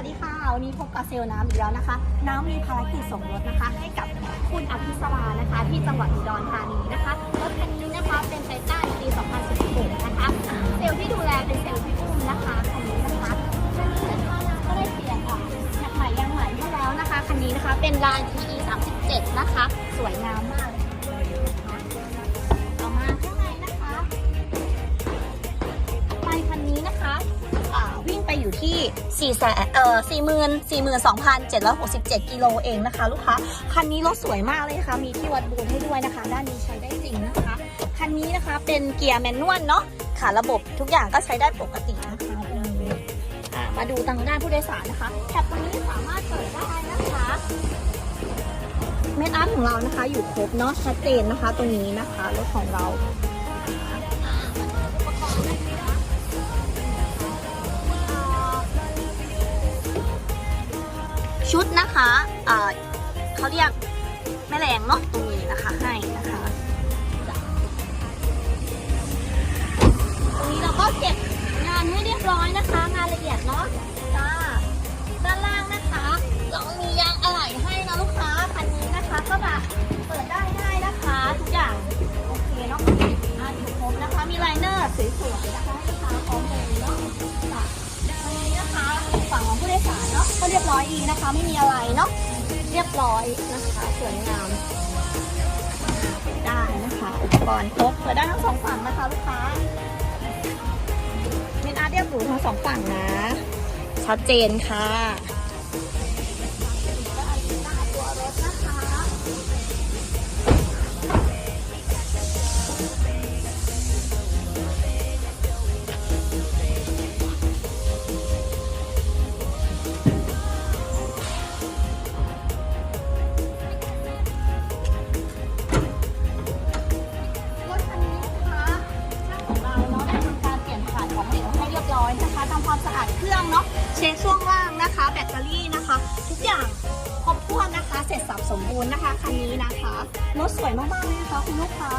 ัสดีค่ะ วันนี้พบกับเซลน้ำอีกแล้วนะคะ น้ำมีภารกิจส่งรถนะคะ ให้กับคุณอภิสรานะคะ ที่จังหวัดอุดรธานีนะคะ รถคันนี้นะคะเป็นไทต้าปี 2016 นะคะ เซลที่ดูแลเป็นเซลล์พี่อุ้มนะคะคันนี้นะคะคันนี้นะคะนางก็ได้เปลี่ยนอะยางใหม่ยางใหม่ให้แล้วนะคะ คันนี้นะคะเป็นลาย PE 37 นะคะ สวยงามมาก ไปอยู่ที่4แสนเอ่อ42,767กิโลเองนะคะ ลูกค้า คันนี้รถสวยมากเลยนะคะ มีที่วัดบูนให้ด้วยนะคะ ด้านนี้ใช้ได้จริงนะคะ คันนี้นะคะเป็นเกียร์แมนนวลเนาะ ค่ะระบบทุกอย่างก็ใช้ได้ปกตินะคะมาดูทางด้านผู้โดยสารนะคะแถบตรงนี้สามารถเปิดได้นะคะเมนอาร์ของเรานะคะอยู่ครบเนาะชัดเจนนะคะ ตรงนี้นะคะรถของเรา ชุดนะคะ เอ่อเขาเรียกแม่แรงเนาะตรงนี้นะคะให้นะคะ อยดีนะคะ ไม่มีอะไรเนาะเรียบร้อยนะคะสวยงามได้นะคะอุปกรณ์ครบเปิดได้ทั้งสองฝั่งนะคะลูกค้าเมนอาร์เรียบหรูทั้งสองฝั่งนะ ชัดเจนค่ะ เครื่องเนาะเช็คช่วงล่างนะคะ แบตเตอรี่นะคะ ทุกอย่างครบถ้วนนะคะ เสร็จสับสมบูรณ์นะคะคันนี้นะคะรถสวยมากๆเลยนะคะคุณลูกค้า